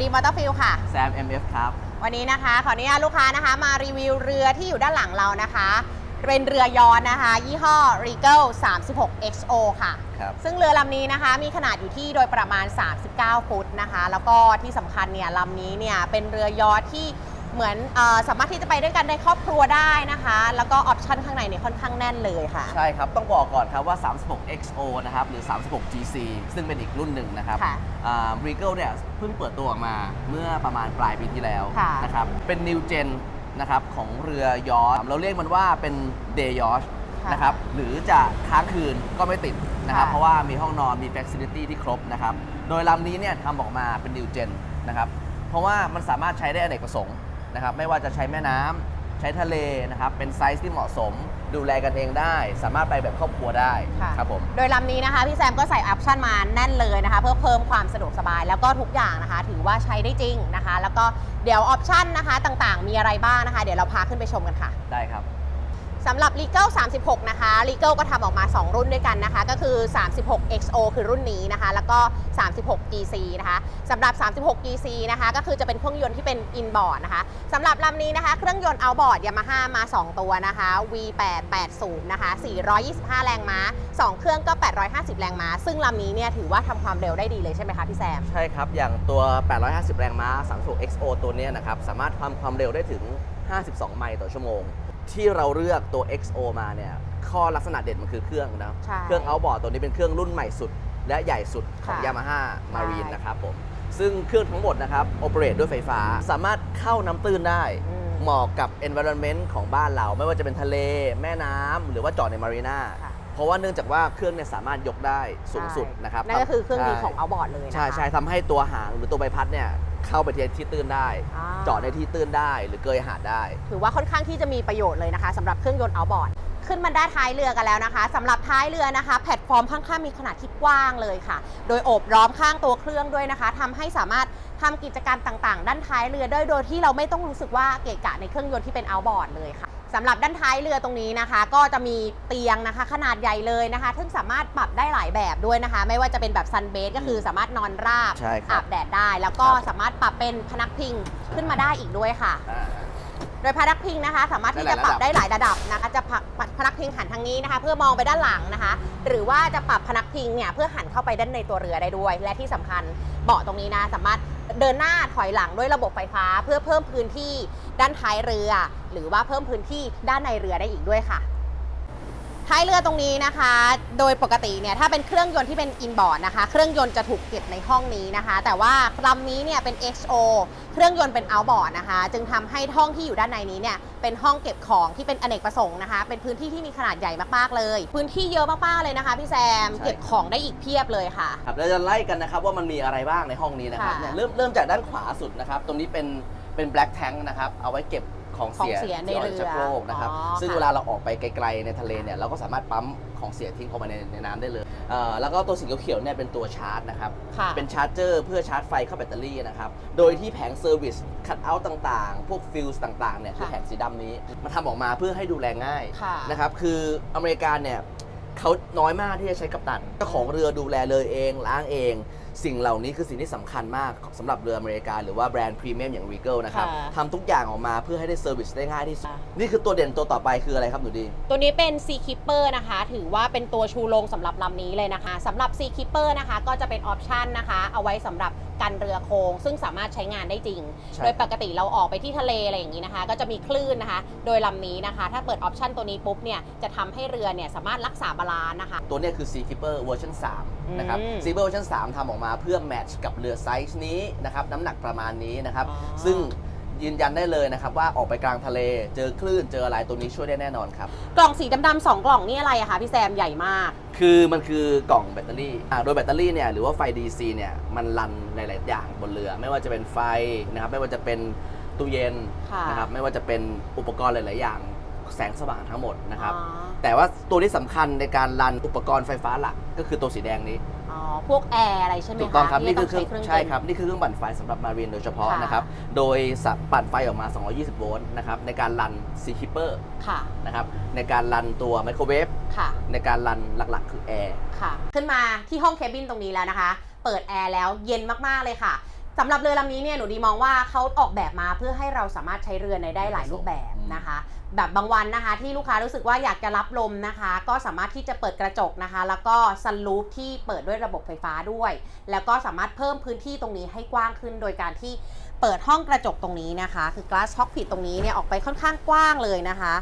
ดีค่ะหนูดีมอเตอร์ฟิลค่ะ แซม MF ครับ วันนี้นะคะ ขออนุญาตลูกค้านะคะ มารีวิวเรือที่อยู่ด้านหลังเรานะคะ เป็นเรือยอนนะคะ ยี่ห้อ Regal 36 XO ค่ะ ครับ ซึ่งเรือลำนี้นะคะ มีขนาดอยู่ที่โดยประมาณ 39 ฟุตนะคะ แล้วก็ที่สำคัญเนี่ยลำนี้เนี่ยเป็นเรือยอทที่ เหมือนเออสามารถที่จะไปด้วยกันในครอบครัวได้นะคะ แล้วก็ออปชั่นข้างในเนี่ยค่อนข้างแน่นเลยค่ะ ใช่ครับ ต้องบอกก่อนครับว่า 36 XO นะครับ หรือ 36 GC ซึ่งเป็นอีกรุ่นหนึ่งนะครับค่ะอ่า Regal เนี่ยเพิ่งเปิดตัวออกมาเมื่อประมาณปลายปีที่แล้วค่ะ นะครับ เป็น New Gen นะครับของเรือยอชต์เราเรียกมันว่าเป็น Day Yacht ค่ะนะครับ หรือจะค้างคืนก็ไม่ติดนะครับ ค่ะเพราะว่ามีห้องนอน มี Facility ที่ครบนะครับ โดยลำนี้เนี่ยทำออกมาเป็น New Gen นะครับ เพราะว่ามันสามารถใช้ได้อเนกประสงค์ นะครับไม่ว่าจะใช้แม่น้ำใช้ทะเลนะครับเป็นไซส์ที่เหมาะสม ดูแลกันเองได้ สามารถไปแบบครอบครัวได้ค่ะครับผมโดยลำนี้นะคะพี่แซมก็ใส่ออปชั่นมาแน่นเลยนะคะ เพื่อเพิ่มความสะดวกสบายแล้วก็ทุกอย่างนะคะ ถือว่าใช้ได้จริงนะคะ แล้วก็เดี๋ยวออปชั่นนะคะต่างๆ มีอะไรบ้างนะคะ เดี๋ยวเราพาขึ้นไปชมกันค่ะ ได้ครับ สำหรับ Legal 36 นะคะ Legal ก็ทำออกมา 2 รุ่นด้วยกันนะคะ ก็คือ 36 XO คือรุ่นนี้นะคะ แล้วก็ 36 GC นะคะสำหรับ 36 GC นะคะ ก็คือจะเป็นเครื่องยนต์ที่เป็น inboard นะคะสำหรับลำนี้นะคะ เครื่องยนต์ outboard Yamaha มา 2 ตัวนะคะ V880 นะคะ 425 แรงม้า 2 เครื่องก็ 850 แรงม้า ซึ่งลำนี้เนี่ยถือว่าทำความเร็วได้ดีเลยใช่ไหมคะพี่แซม ใช่ครับ อย่างตัว 850 แรงม้า 36 XO ตัวเนี้ยนะครับ สามารถทำความเร็วได้ถึง 52 ไมล์ต่อชั่วโมง ที่เราเลือกตัว XO มาเนี่ยข้อลักษณะเด่นมันคือเครื่องนะครับใช่เครื่อง outboard ตัวนี้เป็นเครื่องรุ่นใหม่สุด และใหญ่สุดของ ค่ะ Yamaha Marine ใช่ นะครับผมซึ่งเครื่องทั้งหมดนะครับโอเปเรตด้วยไฟฟ้าสามารถเข้าน้ำตื้นได้ อืม เหมาะกับ environment ของบ้านเรา ไม่ว่าจะเป็นทะเล แม่น้ำหรือว่าจอดในมารีนาค่ะเพราะว่าเนื่องจากว่าเครื่องเนี่ยสามารถยกได้สูงสุดนะครับนั่นก็คือเครื่องดีของใช่ outboard เลยนะคะ ใช่ใช่ทำให้ตัวหางหรือตัวใบพัดเนี่ย เข้าไปที่ที่ตื้นได้ อ่าจอดในที่ตื้นได้หรือเกยหาดได้ ถือว่าค่อนข้างที่จะมีประโยชน์เลยนะคะสำหรับเครื่องยนต์ outboard ขึ้นมาด้านท้ายเรือกันแล้วนะคะสำหรับท้ายเรือนะคะ แพลตฟอร์มค่อนข้างมีขนาดที่กว้างเลยค่ะ โดยโอบล้อมข้างตัวเครื่องด้วยนะคะทำให้สามารถทำกิจกรรมต่างๆ ด้านท้ายเรือได้โดยที่เราไม่ต้องรู้สึกว่าเกะกะในเครื่องยนต์ที่เป็น outboard เลยค่ะ สำหรับด้านท้ายเรือตรงนี้นะคะ ก็จะมีเตียงนะคะขนาดใหญ่เลยนะคะซึ่งสามารถปรับได้หลายแบบด้วยนะคะ ไม่ว่าจะเป็นแบบซันเบสก็คือสามารถนอนราบใช่ครับอาบแดดได้ แล้วก็ครับสามารถปรับเป็นพนักพิงขึ้นมาได้อีกด้วยค่ะอ่าโดยพนักพิงนะคะ สามารถที่จะปรับได้หลายระดับนะคะจะผลักพนักพิงหันทางนี้นะคะ เพื่อมองไปด้านหลังนะคะ หรือว่าจะปรับพนักพิงเนี่ยเพื่อหันเข้าไปด้านในตัวเรือได้ด้วย และที่สำคัญเบาะตรงนี้นะสามารถ เดินหน้าถอยหลังด้วยระบบไฟฟ้า เพื่อเพิ่มพื้นที่ด้านท้ายเรือ หรือว่าเพิ่มพื้นที่ด้านในเรือได้อีกด้วยค่ะ ท้ายเรือตรงนี้นะคะ โดยปกติเนี่ยถ้าเป็นเครื่องยนต์ที่เป็นอินบอร์ดนะคะ เครื่องยนต์จะถูกเก็บในห้องนี้นะคะ แต่ว่าลำนี้เนี่ยเป็น XO เครื่องยนต์เป็น outboard นะคะ จึงทำให้ห้องที่อยู่ด้านในนี้เนี่ยเป็นห้องเก็บของที่เป็นอเนกประสงค์นะคะ เป็นพื้นที่ที่มีขนาดใหญ่มากๆเลย พื้นที่เยอะมากๆเลยนะคะพี่แซมใช่เก็บของได้อีกเพียบเลยค่ะครับเราจะไล่กันนะครับว่ามันมีอะไรบ้างในห้องนี้นะครับค่ะเนี่ยเริ่มเริ่มจากด้านขวาสุดนะครับ ตรงนี้เป็นเป็น black tank นะครับเอาไว้เก็บ ของเสียของเสียในที่ออกเรือจากโลกนะครับอ๋อซึ่งค่ะ เวลาเราออกไปไกลๆในทะเลเนี่ยเราก็สามารถปั๊มของเสียทิ้งเข้ามาในในน้ำได้เลยเอ่อแล้วก็ตัวสีเขียวๆเนี่ยเป็นตัวชาร์จนะครับ ค่ะ เป็นชาร์จเจอร์เพื่อชาร์จไฟเข้าแบตเตอรี่นะครับ โดยที่แผงเซอร์วิสคัตเอาท์ต่างๆ พวกฟิลส์ต่างๆเนี่ยคือค่ะ แผงสีดำนี้ มันทำออกมาเพื่อให้ดูแลง่ายค่ะ นะครับ คืออเมริกาเนี่ยเขาน้อยมากที่จะใช้กัปตันเจ้าของเรือดูแลเลยเอง ล้างเอง สิ่งเหล่านี้คือสิ่งที่สำคัญมากสำหรับเรืออเมริกาหรือว่าแบรนด์พรีเมียมอย่าง Regal นะครับค่ะ ทำทุกอย่างออกมาเพื่อให้ได้เซอร์วิสได้ง่ายที่สุดค่ะนี่คือตัวเด่นตัวต่อไปคืออะไรครับหนูดี ตัวนี้เป็น Sea Keeper นะคะ ถือว่าเป็นตัวชูโรงสำหรับลำนี้เลยนะคะสำหรับ Sea Keeper นะคะ ก็จะเป็นออปชันนะคะ เอาไว้สำหรับ กันเรือโครงซึ่งสามารถใช้งานได้จริง ใช่ โดยปกติเราออกไปที่ทะเลอะไรอย่างนี้นะคะ ก็จะมีคลื่นนะคะ โดยลำนี้นะคะ ถ้าเปิดออปชันตัวนี้ปุ๊บเนี่ยจะทำให้เรือเนี่ยสามารถรักษาบาลานซ์นะคะ ตัวเนี้ยคือ Sea Keeper เวอร์ชัน3นะครับ อืม Sea Keeper เวอร์ชัน3ทำออกมาเพื่อแมทช์กับเรือไซส์นี้นะครับ น้ำหนักประมาณนี้นะครับ อ๋อ ซึ่ง ยืนยันได้เลยนะครับว่าออกไปกลางทะเล เจอคลื่นเจออะไรตัวนี้ช่วยได้แน่นอนครับ กล่องสีดำๆสองกล่องนี่อะไรอะคะพี่แซมใหญ่มาก คือมันคือกล่องแบตเตอรี่อ่าโดยแบตเตอรี่เนี่ยหรือว่าไฟ DC เนี่ยมันรันหลายๆอย่างบนเรือ ไม่ว่าจะเป็นไฟนะครับไม่ว่าจะเป็นตู้เย็นค่ะนะครับไม่ว่าจะเป็นอุปกรณ์หลาย ๆ อย่างแสงสว่างทั้งหมดนะครับ อ๋อ แต่ว่าตัวที่สำคัญในการรันอุปกรณ์ไฟฟ้าหลักก็คือตัวสีแดงนี้ อ๋อ พวกแอร์อะไรใช่ไหมคะถูกต้องครับที่นี่คือเครื่องต้ใช้ใช่ยนต์ครับนี่คือเครื่องปั่นไฟสำหรับมารีนโดยเฉพาะค่ะ นะครับ โดยสับปั่นไฟออกมา 220 โวลต์นะครับในการรันซีคิปเปอร์ค่ะ นะครับในการรันตัวไมโครเวฟค่ะ ในการรันหลักๆ คือแอร์ ค่ะ ขึ้นมาที่ห้องเคบินตรงนี้แล้วนะคะ เปิดแอร์แล้วเย็นมาก ๆ เลยค่ะ สำหรับเรือลำนี้เนี่ยหนูดีมองว่าเขาออกแบบมาเพื่อให้เราสามารถใช้เรือในได้หลายรูปแบบนะคะ แบบบางวันนะคะ ที่ลูกค้ารู้สึกว่าอยากจะรับลมนะคะ ก็สามารถที่จะเปิดกระจกนะคะ แล้วก็ซันลูปที่เปิดด้วยระบบไฟฟ้าด้วย แล้วก็สามารถเพิ่มพื้นที่ตรงนี้ให้กว้างขึ้น โดยการที่เปิดห้องกระจกตรงนี้นะคะ คือ glass cockpit ตรงนี้เนี่ยออกไปค่อนข้างกว้างเลยนะคะ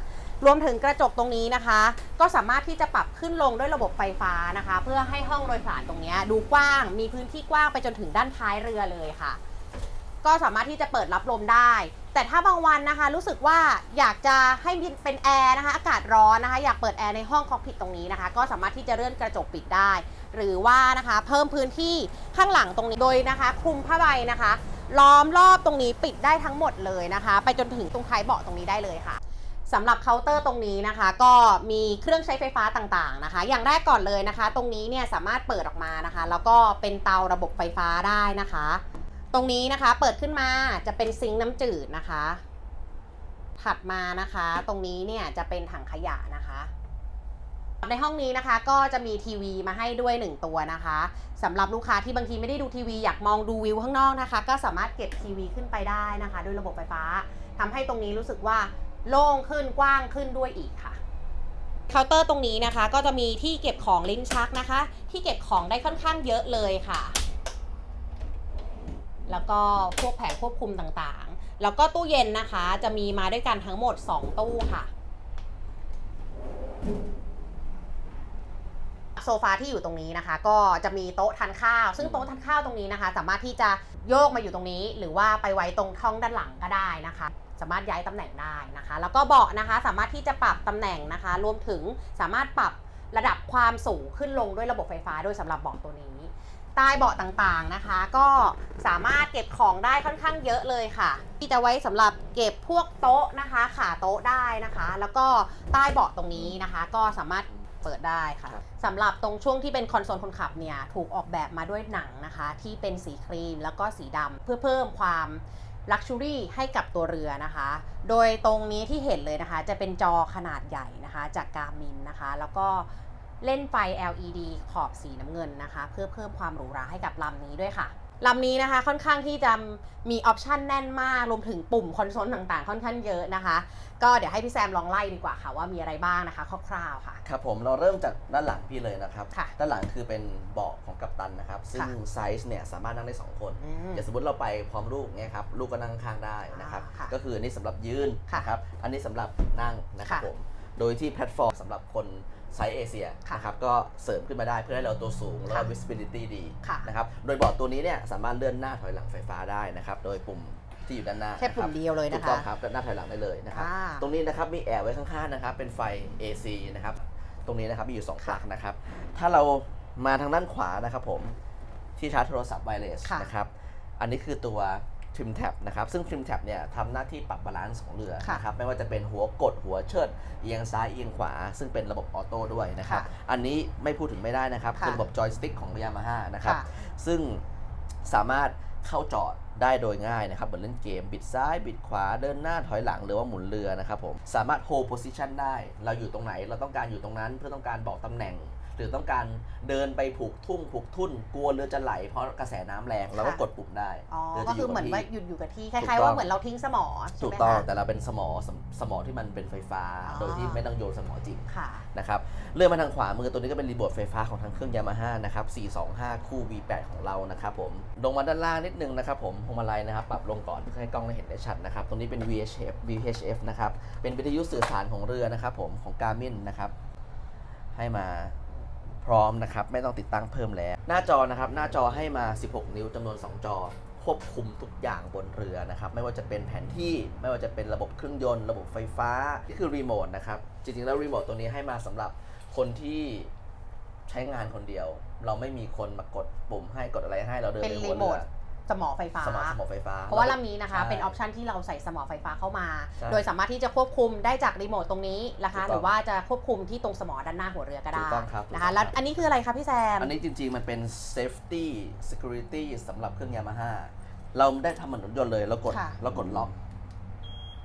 รวมถึงกระจกตรงนี้นะคะ ก็สามารถที่จะปรับขึ้นลงด้วยระบบไฟฟ้านะคะ เพื่อให้ห้องโดยสารตรงนี้ดูกว้างมีพื้นที่กว้างไปจนถึงด้านท้ายเรือเลยค่ะ ก็สามารถที่จะเปิดรับลมได้ แต่ถ้าบางวันนะคะ รู้สึกว่าอยากจะให้เป็นแอร์นะคะ อากาศร้อนนะคะ อยากเปิดแอร์ในห้องคอกพิทตรงนี้นะคะ ก็สามารถที่จะเลื่อนกระจกปิดได้ หรือว่านะคะ เพิ่มพื้นที่ข้างหลังตรงนี้โดยนะคะ คลุมผ้าใบนะคะล้อมรอบตรงนี้ปิดได้ทั้งหมดเลยนะคะ ไปจนถึงตรงท้ายเบาะตรงนี้ได้เลยค่ะ สำหรับเคาน์เตอร์ตรงนี้นะคะ ก็มีเครื่องใช้ไฟฟ้าต่างๆนะคะ อย่างแรกก่อนเลยนะคะ ตรงนี้เนี่ยสามารถเปิดออกมานะคะ แล้วก็เป็นเตาระบบไฟฟ้าได้นะคะ ตรงนี้นะคะเปิดขึ้นมาจะเป็นซิงค์น้ำจืดนะคะ ถัดมานะคะ ตรงนี้เนี่ยจะเป็นถังขยะนะคะในห้องนี้นะคะก็จะมีทีวีมาให้ด้วย 1 ตัวนะคะสำหรับลูกค้าที่บางทีไม่ได้ดูทีวีอยากมองดูวิวข้างนอกนะคะ ก็สามารถเก็บทีวีขึ้นไปได้นะคะ ด้วยระบบไฟฟ้าทำให้ตรงนี้รู้สึกว่า โล่งขึ้นกว้างขึ้นด้วยอีกค่ะเคาน์เตอร์ตรงนี้นะคะ ก็จะมีที่เก็บของลิ้นชักนะคะ ที่เก็บของได้ค่อนข้างเยอะเลยค่ะ แล้วก็พวกแผงควบคุมต่างๆ แล้วก็ตู้เย็นนะคะ จะมีมาด้วยกันทั้งหมด 2 ตู้ค่ะโซฟาที่อยู่ตรงนี้นะคะ ก็จะมีโต๊ะทานข้าว ซึ่งโต๊ะทานข้าวตรงนี้นะคะ สามารถที่จะโยกมาอยู่ตรงนี้ หรือว่าไปไว้ตรงท้องด้านหลังก็ได้นะคะ สามารถย้ายตำแหน่งได้นะคะ แล้วก็เบาะนะคะสามารถที่จะปรับตำแหน่งนะคะ รวมถึงสามารถปรับระดับความสูงขึ้นลงด้วยระบบไฟฟ้าด้วยสำหรับเบาะตัวนี้ ใต้เบาะต่างๆนะคะ ก็สามารถเก็บของได้ค่อนข้างเยอะเลยค่ะ ที่จะไว้สำหรับเก็บพวกโต๊ะนะคะ ขาโต๊ะได้นะคะ แล้วก็ใต้เบาะตรงนี้นะคะ ก็สามารถเปิดได้ค่ะครับสำหรับตรงช่วงที่เป็นคอนโซลคนขับเนี่ยถูกออกแบบมาด้วยหนังนะคะ ที่เป็นสีครีมแล้วก็สีดำเพื่อเพิ่มความ ลักชูรี่ให้กับตัวเรือนะคะ โดยตรงนี้ที่เห็นเลยนะคะ จะเป็นจอขนาดใหญ่นะคะจากการมินนะคะ แล้วก็เล่นไฟ LED ขอบสีน้ำเงินนะคะ เพื่อเพิ่มความหรูหราให้กับลำนี้ด้วยค่ะ ลำนี้นะคะค่อนข้างที่จะมีออปชันแน่นมากรวมถึงปุ่มคอนโซลต่างๆ ค่อนข้างเยอะนะคะ ก็เดี๋ยวให้พี่แซมลองไล่ดีกว่าค่ะว่ามีอะไรบ้างนะคะคร่าวๆค่ะ ครับผมเราเริ่มจากด้านหลังพี่เลยนะครับ ค่ะด้านหลังคือเป็นเบาะของกัปตันนะครับ ซึ่งค่ะไซส์เนี่ยสามารถนั่งได้ 2 คนอืมอย่างสมมติเราไปพร้อมลูกเนี่ยครับลูกก็นั่งข้างได้นะครับ อ่าค่ะก็คืออันนี้สำหรับยืนค่ะนะครับอันนี้สำหรับนั่งนะครับค่ะ ผมโดยที่แพลตฟอร์มสำหรับคน ไซส์เอเชียค่ะนะครับก็เสริมขึ้นมาได้เพื่อให้เราตัวสูงแล้วก็ค่ะ visibility ดีค่ะนะครับโดยเบาะตัวนี้เนี่ยสามารถเลื่อนหน้าถอยหลังไฟฟ้าได้นะครับโดยปุ่มที่อยู่ด้านหน้าแค่ปุ่มนะรับเดียวเลยถูนะกต้อคะงครับหน้าถอยหลังได้เลยนะครับค่ะตรงนี้นะครับมีแอร์ไว้ข้างๆนะครับเป็นไฟ AC นะครับตรงนี้นะครับมีอยู่2ปลั๊กนะครับถ้าเรามาทางด้านขวานะครับผมที่ชาร์จโทรศัพท์ไวเลสค่ะนะครับอันนี้คือตัว trim tab นะครับซึ่ง trim tab เนี่ยทำหน้าที่ปรับบาลานซ์ของเรือค่ะนะครับไม่ว่าจะเป็นหัวกดหัวเชิดเอียงซ้ายเอียงขวา ซึ่งเป็นระบบออโต้ด้วยนะครับค่ะอันนี้ไม่พูดถึงไม่ได้นะครับค่ะคือระบบจอยสติ๊กของยามาฮ่านะครับค่ะซึ่งสามารถเข้าจอดได้โดยง่ายนะครับ เหมือนเล่นเกม บิดซ้าย บิดขวาเดินหน้าถอยหลังหรือว่าหมุนเรือนะครับผม สามารถ hold position ได้ เราอยู่ตรงไหน เราต้องการอยู่ตรงนั้นเพื่อต้องการบอกตำแหน่ง หรือต้องการเดินไปผูกทุ่งผูกทุ่นกลัวเรือจะไหลเพราะกระแสน้ำแรงเราก็กดปุ่มได้อ๋อรืก็จะคืยู่อเหมือนที่ว่าหยุดอยู่กับที่คถูกล้ายๆต้ว่าองเหมือนเราทิ้งสมอใช่ถูกไหมต้องคะ แต่เราเป็นสมอสมสมอที่มันเป็นไฟฟ้า อ๋อ โดยที่ไม่ต้องโยนสมอจริงค่ะ นะครับเลื่อนมาทางขวามือตัวนี้ก็เป็นรีโมทไฟฟ้าของทางเครื่องยามาฮ่านะครับ 425 คู่ V8 ของเรานะครับผมลงมาด้านล่างนิดนึงนะครับผมพวงมาลัยนะครับปรับลงก่อนเพื่อให้กล้องได้เห็นได้ชัดนะครับตรงนี้เป็น VHF VHF นะครับเป็นวิทยุสื่อสารของเรือนะครับผมของ Garmin นะครับให้มา พร้อมนะครับไม่ต้องติดตั้งเพิ่มแล้ว หน้าจอนะครับหน้าจอให้มา 16 นิ้วจำนวน 2 จอ ควบคุมทุกอย่างบนเรือนะครับไม่ว่าจะเป็นแผนที่ไม่ว่าจะเป็นระบบเครื่องยนต์ ระบบไฟฟ้านี่คือรีโมทนะครับจริงๆแล้วรีโมทตัวนี้ให้มาสำหรับคนที่ใช้งานคนเดียว เราไม่มีคนมากดปุ่มให้กดอะไรให้เราเดินเป็นรีโมท สมอไฟฟ้า สมอสมอไฟฟ้า เพราะว่าลำนี้นะคะใช่เป็นออปชันที่เราใส่สมอไฟฟ้าเข้ามา ใช่โดยสามารถที่จะควบคุมได้จากรีโมทตรงนี้นะคะถูกต้องหรือว่าจะควบคุมที่ตรงสมอด้านหน้าหัวเรือก็ได้ถูกต้องครับนะคะถูกต้อง แล้วครับอันนี้คืออะไรคะพี่แซม อันนี้จริงๆ มันเป็น safety security สำหรับเครื่องยามาฮ่าเราได้ทำเหมือนรถยนต์เลยเรากดค่ะ เรากดล็อก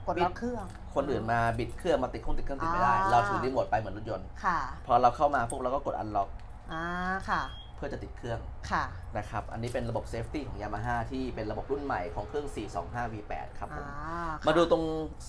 กดล็อกเครื่อง คนอื่นมาบิดเครื่องมาติดเครื่องติดเครื่องติดไม่ได้ อ่า เราถือรีโมทไปเหมือนรถยนต์ ค่ะพอเราเข้ามาปุ๊บเราก็กดอันล็อก อ่าค่ะ เพื่อจะติดเครื่อง ค่ะนะครับ อันนี้เป็นระบบเซฟตี้ของ Yamaha ที่เป็นระบบรุ่นใหม่ของเครื่อง 425 V8 ครับผมอ่ค่ะมาดูตรง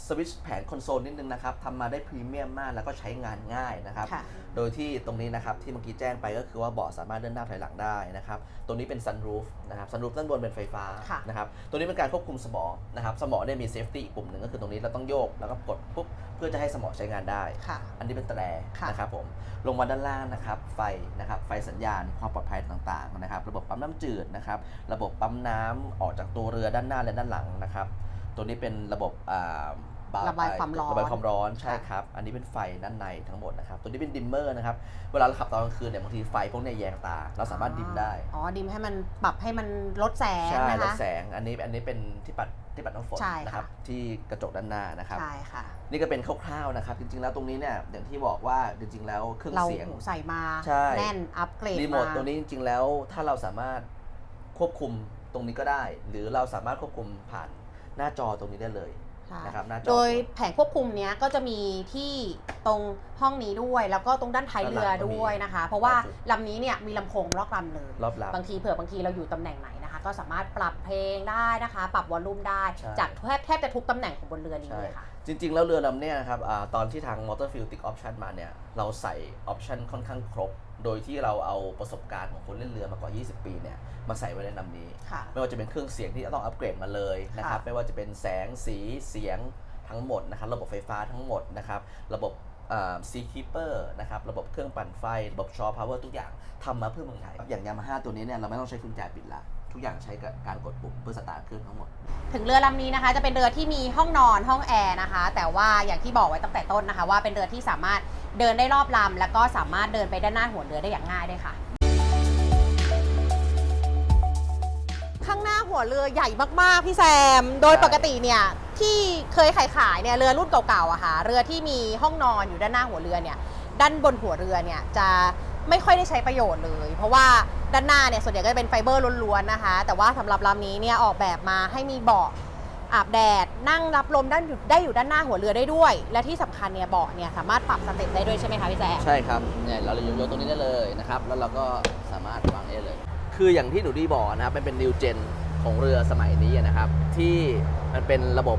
สวิตช์แผงคอนโซลนิดนึงนะครับทำมาได้พรีเมียมมากแล้วก็ใช้งานง่ายนะครับค่ะโดยที่ตรงนี้นะครับที่เมื่อกี้แจ้งไปก็คือว่าเบาะสามารถเดินหน้าถอยหลังได้นะครับ ตัวนี้เป็น sunroof นะครับ sunroof ด้านบนเป็นไฟฟ้าค่ะนะครับ ตัวนี้เป็นการควบคุมสมอนะครับ สมอเนี่ยมีเซฟตี้อีกปุ่มหนึ่งก็คือตรงนี้เราต้องโยกแล้วก็กดปุ๊บเพื่อจะให้สมอใช้งานได้ค่ะอันนี้เป็นแตรค่ะนะครับผม ลงมาด้านล่างนะครับ ไฟนะครับ ไฟสัญญาณความปลอดภัยต่างๆนะครับ ระบบปั๊มน้ำจืดนะครับ ระบบปั๊มน้ำออกจากตัวเรือด้านหน้าและด้านหลังนะครับ ตัวนี้เป็นระบบ อ่าบระบายความร้อนระบายความร้อนใช่ค่ะครับ อันนี้เป็นไฟด้านในทั้งหมดนะครับ ตัวนี้เป็นดิมเมอร์นะครับ เวลาเราขับตอนกลางคืนเนี่ยบางทีไฟพวกเนี้แยงตา เราสามารถดิมได้ อ๋อ ดิมให้มันปรับให้มันลดแสงใช่นะลดคะแสง อันนี้อันนี้เป็นที่ปัดที่ปัดน้ำฝนใช่ค่ะนะครับที่กระจกด้านหน้านะครับ ใช่ค่ะ นี่ก็เป็นคร่าวๆนะครับ จริงๆแล้วตรงนี้เนี่ยอย่างที่บอกว่าจริงๆแล้วเครื่องเราเสียงใส่มาใช่แน่นอัปเกรดรีโมทมาตัวนี้จริงๆแล้วถ้าเราสามารถควบคุมตรงนี้ก็ได้ หรือเราสามารถควบคุมผ่านหน้าจอตรงนี้ได้เลยค่ะ นะครับหน้าจอ โดยแผงควบคุมเนี้ยก็จะมีที่ตรงห้องนี้ด้วย แล้วก็ตรงด้านท้ายเรือด้วยนะคะ เพราะว่าลำนี้เนี่ยมีลำโพงรอบลำเลยรอบลำบางทีเผื่อบางทีเราอยู่ตำแหน่งไหนนะคะ ก็สามารถปรับเพลงได้นะคะ ปรับวอลลุ่มได้ใช่จากแทบแทบจะทุกตำแหน่งของบนเรือนี้ใช่เลยค่ะ จริง ๆ แล้วเรือลำเนี้ยนะครับอาตอนที่ทาง Motor Fuel ติ c ออปชันมาเนี่ย เราใส่ออปชันค่อนข้างครบ โดยที่เราเอาประสบการณ์ของคนเล่นเรือมากว่า 20 ปีเนี่ย มาใส่ไว้ในลำนี้ค่ะไม่ว่าจะเป็นเครื่องเสียงที่ต้องอัปเกรดมาเลยนะครับค่ะไม่ว่าจะเป็นแสงสีเสียงทั้งหมดนะครับ ระบบไฟฟ้าทั้งหมดนะครับ ระบบซีคีเปอร์นะครับ ระบบเครื่องปั่นไฟ ระบบชอพาวเวอร์ทุกอย่างทำมาเพื่อเมืองไทย อย่างยามาฮ่าตัวนี้เนี่ย เราไม่ต้องใช้กุญแจปิดละ ทุกอย่างใช้กับการกดปุ่มเพื่อสตาร์ทเครื่องทั้งหมด ถึงเรือลำนี้นะคะ จะเป็นเรือที่มีห้องนอนห้องแอร์นะคะ แต่ว่าอย่างที่บอกไว้ตั้งแต่ต้นนะคะ ว่าเป็นเรือที่สามารถเดินได้รอบลำแล้วก็สามารถเดินไปด้านหน้าหัวเรือได้อย่างง่ายด้วยค่ะ ข้างหน้าหัวเรือใหญ่มากๆพี่แซม โดยใช่ ปกติเนี่ยที่เคยขายขายๆเนี่ยเรือรุ่นเก่าๆอะค่ะเรือที่มีห้องนอนอยู่ด้านหน้าหัวเรือเนี่ย ด้านบนหัวเรือเนี่ยจะไม่ค่อยได้ใช้ประโยชน์เลย เพราะว่า ด้านหน้าเนี่ยส่วนใหญ่ก็จะเป็นไฟเบอร์ล้วนๆนะคะ แต่ว่าสำหรับลำนี้เนี่ยออกแบบมาให้มีเบาะอาบแดด นั่งรับลมด้านอยู่ได้อยู่ด้านหน้าหัวเรือได้ด้วย และที่สำคัญเนี่ยเบาะเนี่ยสามารถปรับสเต็ปได้ด้วยใช่ไหมคะพี่แจ๊ใช่ครับเนี่ยเรายกตรงนี้ได้เลยนะครับแล้วเราก็สามารถวางได้เลย คืออย่างที่หนูดีบอกนะครับมันเป็นนิวเจนของเรือสมัยนี้นะครับ ที่มันเป็นระบบ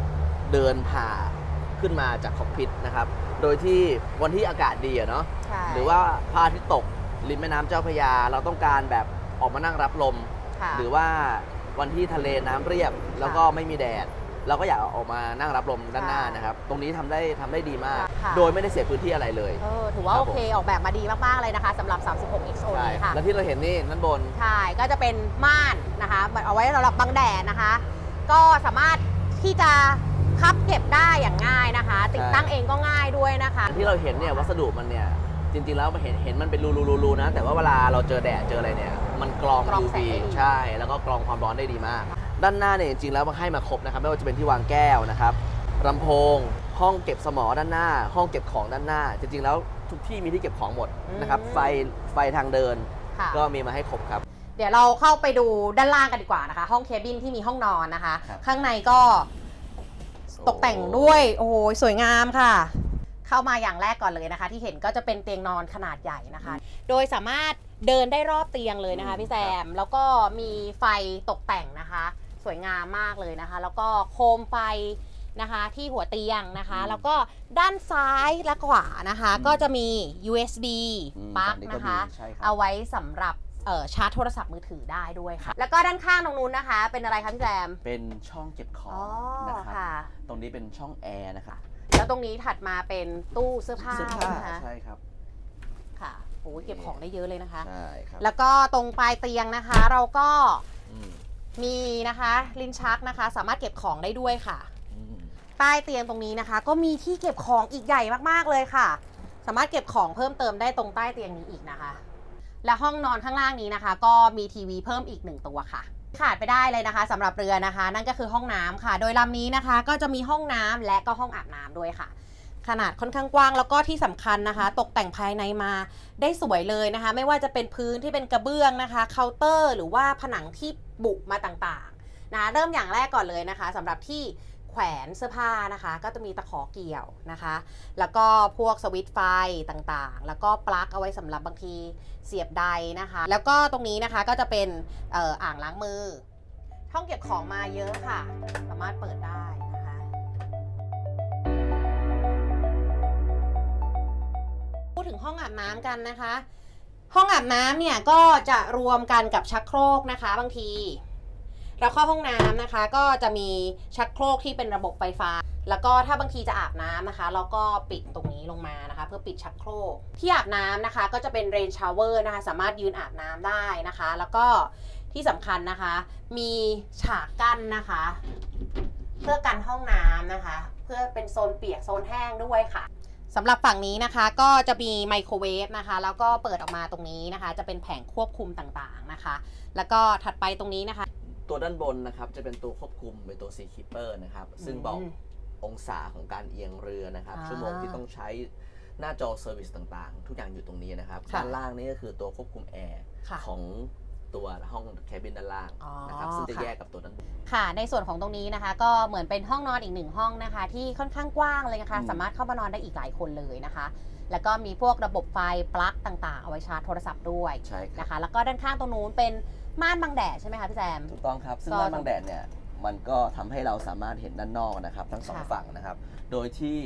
เดินผ่าขึ้นมาจากคอกพิทนะครับ โดยที่วันที่อากาศดีอะเนาะใช่หรือว่าพระอาทิตย์ตก ริมแม่น้ำเจ้าพระยา เราต้องการแบบออกมานั่งรับลม ค่ะ หรือว่าวันที่ทะเลน้ำเรียบแล้วก็ไม่มีแดด เราก็อยากออกมานั่งรับลมด้านหน้านะครับ ตรงนี้ทำได้ทำได้ดีมาก ค่ะ โดยไม่ได้เสียพื้นที่อะไรเลย เออถือว่าครับ โอเคออกแบบมาดีมากๆเลยนะคะสำหรับ 36 XO ใช่นี้ค่ะ แล้วที่เราเห็นนี่ด้านบน ใช่ ก็จะเป็นม่านนะคะเอาไว้สำหรับบังแดดนะคะ ก็สามารถที่จะพับเก็บได้อย่างง่ายนะคะ ติดตั้งเองก็ง่ายด้วยนะคะ ที่เราเห็นเนี่ยวัสดุมันเนี่ย จริงๆแล้วมันเห็นเห็นมันเป็นรูๆๆๆนะ แต่ว่าเวลาเราเจอแดดเจออะไรเนี่ย มันกรอง กรอง UV แสงได้ดี ใช่ แล้วก็กรองความร้อนได้ดีมาก ด้านหน้าเนี่ยจริงๆแล้วมันให้มาครบนะครับ ไม่ว่าจะเป็นที่วางแก้วนะครับลำโพง ห้องเก็บสมอด้านหน้า ห้องเก็บของด้านหน้า จริงๆแล้วทุกที่มีที่เก็บของหมดนะครับ อืม ไฟไฟทางเดินค่ะ ก็มีมาให้ครบครับ เดี๋ยวเราเข้าไปดูด้านล่างกันดีกว่านะคะ ห้องเคบินที่มีห้องนอนนะคะ ครับ ข้างในก็ตกแต่งด้วย โอ้โหสวยงามค่ะ เข้ามาอย่างแรกก่อนเลยนะคะ ที่เห็นก็จะเป็นเตียงนอนขนาดใหญ่นะคะ โดยสามารถเดินได้รอบเตียงเลยนะคะอืมพี่แซม แล้วก็มีไฟตกแต่งนะคะ สวยงามมากเลยนะคะ แล้วก็โคมไฟนะคะที่หัวเตียงนะคะ แล้วก็ด้านซ้ายและขวานะคะ ก็จะมี USB อืมปลั๊กฝั่งนี้นะคะมีใช่ครับเอาไว้สำหรับเอ่อชาร์จโทรศัพท์มือถือได้ด้วยค่ะ แล้วก็ด้านข้างตรงนู้นนะคะ เป็นอะไรคะพี่แซมเป็นช่องเก็บของอ๋อนะครับค่ะตรงนี้เป็นช่องแอร์นะครับ แล้วตรงนี้ถัดมาเป็นตู้เสื้อผ้าเสื้อผ้านะคะใช่ครับค่ะโอ้ยเก็บของได้เยอะเลยนะคะ ใช่ครับแล้วก็ตรงปลายเตียงนะคะ เราก็อืมมีนะคะ ลิ้นชักนะคะ สามารถเก็บของได้ด้วยค่ะ อืมใต้เตียงตรงนี้นะคะ ก็มีที่เก็บของอีกใหญ่มากๆเลยค่ะ สามารถเก็บของเพิ่มเติมได้ตรงใต้เตียงนี้อีกนะคะ และห้องนอนข้างล่างนี้นะคะ ก็มีทีวีเพิ่มอีกหนึ่งตัวค่ะ ขาดไปได้เลยนะคะสำหรับเรือนะคะ นั่นก็คือห้องน้ำค่ะ โดยลำนี้นะคะ ก็จะมีห้องน้ำและก็ห้องอาบน้ำด้วยค่ะ ขนาดค่อนข้างกว้างแล้วก็ที่สำคัญนะคะ ตกแต่งภายในมาได้สวยเลยนะคะ ไม่ว่าจะเป็นพื้นที่เป็นกระเบื้องนะคะเคาน์เตอร์ หรือว่าผนังที่บุมาต่างๆนะะเริ่มอย่างแรกก่อนเลยนะคะสำหรับที่ แขวนเสื้อผ้านะคะ ก็จะมีตะขอเกี่ยวนะคะ แล้วก็พวกสวิตไฟต่างๆ แล้วก็ปลั๊กเอาไว้สำหรับบางทีเสียบไดนะคะ แล้วก็ตรงนี้นะคะก็จะเป็นอ่ออ่างล้างมือห้องเก็บของมาเยอะค่ะ สามารถเปิดได้นะคะพูดถึงห้องอาบน้ำกันนะคะ ห้องอาบน้ำเนี่ยก็จะรวมกันกับชักโครกนะคะ บางที เราเข้าห้องน้ำนะคะ ก็จะมีชักโครกที่เป็นระบบไฟฟ้า แล้วก็ถ้าบางทีจะอาบน้ำนะคะ เราก็ปิดตรงนี้ลงมานะคะ เพื่อปิดชักโครก ที่อาบน้ำนะคะ ก็จะเป็นเรนชาวเวอร์นะคะ สามารถยืนอาบน้ำได้นะคะ แล้วก็ที่สำคัญนะคะ มีฉากกั้นนะคะ เพื่อกันห้องน้ำนะคะ เพื่อเป็นโซนเปียกโซนแห้งด้วยค่ะสำหรับฝั่งนี้นะคะก็จะมีไมโครเวฟนะคะ แล้วก็เปิดออกมาตรงนี้นะคะ จะเป็นแผงควบคุมต่างๆนะคะ แล้วก็ถัดไปตรงนี้นะคะ ตัวด้านบนนะครับจะเป็นตัวควบคุมเป็นตัว Sea Keeper นะครับซึ่งบอกอืมองศาของการเอียงเรือนะครับอ่าชั่วโมงที่ต้องใช้หน้าจอเซอร์วิสต่างๆ ทุกอย่างอยู่ตรงนี้นะครับค่ะ ด้านล่างนี่ก็คือตัวควบคุมแอร์ค่ะ ของตัวห้องแคบินด้านล่างอ๋อนะครับซึ่งจะค่ะ แยกกับตัวด้านบน ค่ะ ในส่วนของตรงนี้นะคะ ก็เหมือนเป็นห้องนอนอีกหนึ่งห้องนะคะ ที่ค่อนข้างกว้างเลยนะคะ อืม สามารถเข้ามานอนได้อีกหลายคนเลยนะคะ แล้วก็มีพวกระบบไฟปลั๊กต่างๆ เอาไว้ชาร์จโทรศัพท์ด้วยใช่ครับ นะคะ แล้วก็ด้านข้างตรงนู้นเป็น ม่านบังแดดใช่ไหมคะพี่แซม ถูกต้องครับ ซึ่งก็ด้านบางแดดเนี่ยมันก็ทำให้เราสามารถเห็นด้านนอกนะครับทั้งสองค่ะฝั่งนะครับ โดยที่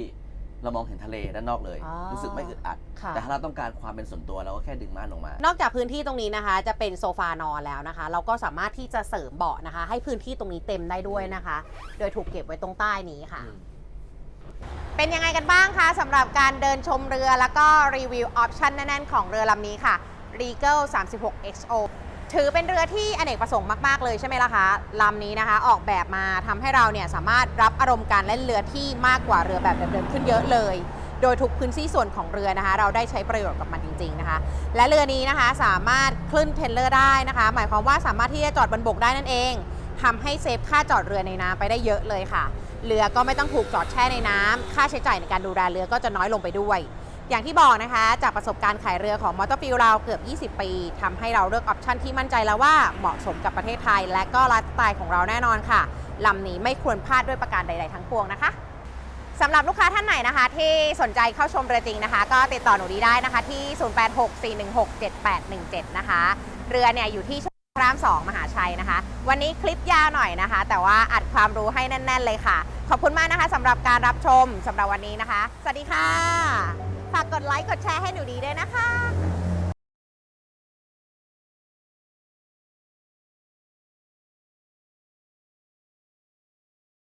เรามองเห็นทะเลด้านนอกเลย อ๋อ รู้สึกไม่อึดอัด ค่ะ แต่ถ้าเราต้องการความเป็นส่วนตัวเราก็แค่ดึงม่านออกมานอกจากพื้นที่ตรงนี้นะคะ จะเป็นโซฟานอนแล้วนะคะ เราก็สามารถที่จะเสริมเบาะนะคะ ให้พื้นที่ตรงนี้เต็มได้ด้วยนะคะ โดยถูกเก็บไว้ตรงใต้นี้ค่ะเป็นยังไงกันบ้างคะสำหรับการเดินชมเรือแล้วก็รีวิวออปชันแน่นๆของเรือลำนี้ค่ะ Regal 36 XO ถือเป็นเรือที่อเนกประสงค์มาก ๆ เลยใช่ไหมล่ะคะลำนี้นะคะออกแบบมาทำให้เราเนี่ยสามารถรับอารมณ์การเล่นเรือที่มากกว่าเรือแบบเดิมๆขึ้นเยอะเลย โดยทุกพื้นที่ส่วนของเรือนะคะ เราได้ใช้ประโยชน์กับมันจริง ๆนะคะ และเรือนี้นะคะสามารถขึ้นเทรลเลอร์ได้นะคะ หมายความว่าสามารถที่จะจอดบนบกได้นั่นเองทำให้เซฟค่าจอดเรือในน้ำไปได้เยอะเลยค่ะเรือก็ไม่ต้องถูกจอดแช่ในน้ำค่าใช้จ่ายในการดูแลเรือก็จะน้อยลงไปด้วย อย่างที่บอกนะคะ จากประสบการณ์ขายเรือของมอเตอร์ฟิลเราเกือบ 20 ปีทำให้เราเลือกออปชันที่มั่นใจแล้วว่าเหมาะสมกับประเทศไทย และก็ไลฟ์สไตล์ของเราแน่นอนค่ะลำนี้ไม่ควรพลาดด้วยประการใด ๆ ทั้งปวงนะคะสำหรับลูกค้าท่านไหนนะคะ ที่สนใจเข้าชมเรือจริงนะคะ ก็ติดต่อหนูดีได้นะคะ ที่ 0864167817 นะคะ เรือเนี่ยอยู่ที่พระราม2มหาชัยนะคะ วันนี้คลิปยาวหน่อยนะคะ แต่ว่าอัดความรู้ให้แน่น ๆ เลยค่ะ ขอบคุณมากนะคะสำหรับการรับชมสำหรับวันนี้นะคะ สวัสดีค่ะ ฝากกดไลค์กดแชร์ให้หนูดีด้วยนะคะ